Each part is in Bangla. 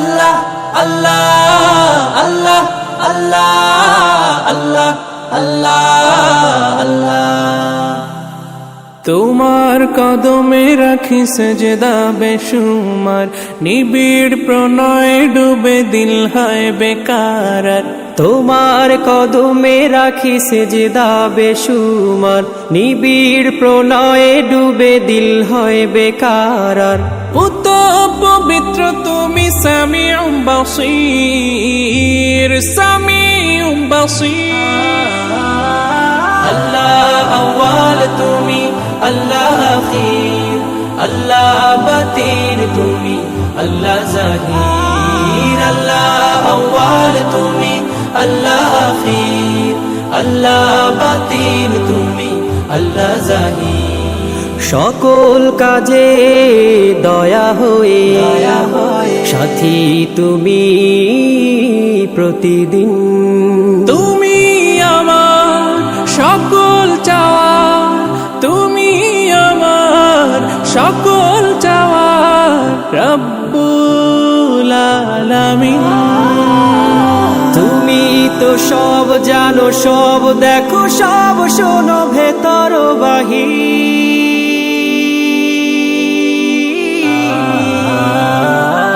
আল্লাহ আল্লাহ। তোমার কদমে রাখি সজদা বেশুমার, নিবিড় প্রণয় ডুবে দিল হয় বেকার। তোমার কদমে রাখি সেজদা বেশুমার, নিবিড় প্রণয়ে ডুবে দিল হয় বেকার। পুত পবিত্র তুমি সামিউম বাসির সামিউম বাসির। আল্লাহ আল্লাহ জাহির আল্লাহ আওয়াল তুমি আল্লাহ আখির আল্লাহ বাতিন তুমি আল্লাহ জাহির। সকল কাজে দয়া হয়ে সাথী তুমি প্রতিদিন। তুমি আমার সকল চাওয়া তুমি আমার সকল চাওয়া রব্বুল তো সব জানো, সব দেখো, সব শোনো ভেতর বাহির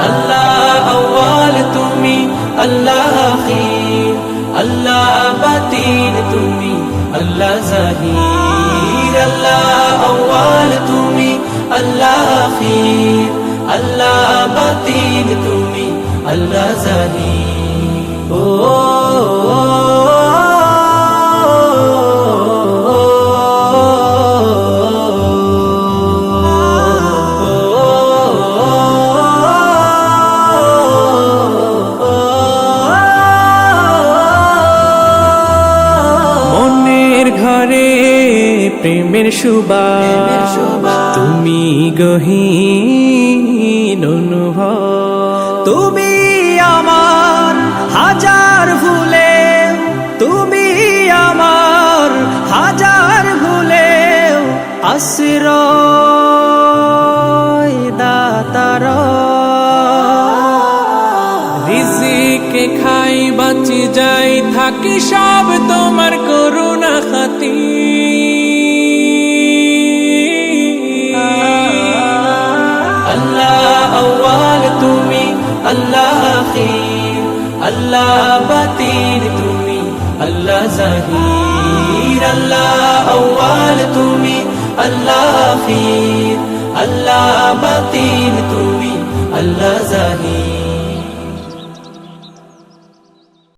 আল্লাহ আওয়াল তুমি, আল্লাহ আখির, আল্লাহ বাতিন তুমি, আল্লাহ জাহির। আল্লাহ আওয়াল তুমি, আল্লাহ আখির, আল্লাহ বাতিন তুমি, আল্লাহ জাহির। প্রেমের সুবা প্রেমের সুবাস। তুমি গহীন অনুভব। তুমি আমার হাজার ভুলে তুমি আমার হাজার ভুলে আশ্রয় দাতার রিজিকে খাই বাঁচি যাই থাকি সব তোমার করুণা খাতি আল্লাহ আখির, আল্লাহ বাতিন তুমি, আল্লাহ জাহির, আল্লাহ আউয়াল তুমি, আল্লাহ আখির, আল্লাহ বাতিন তুমি, আল্লাহ জাহির।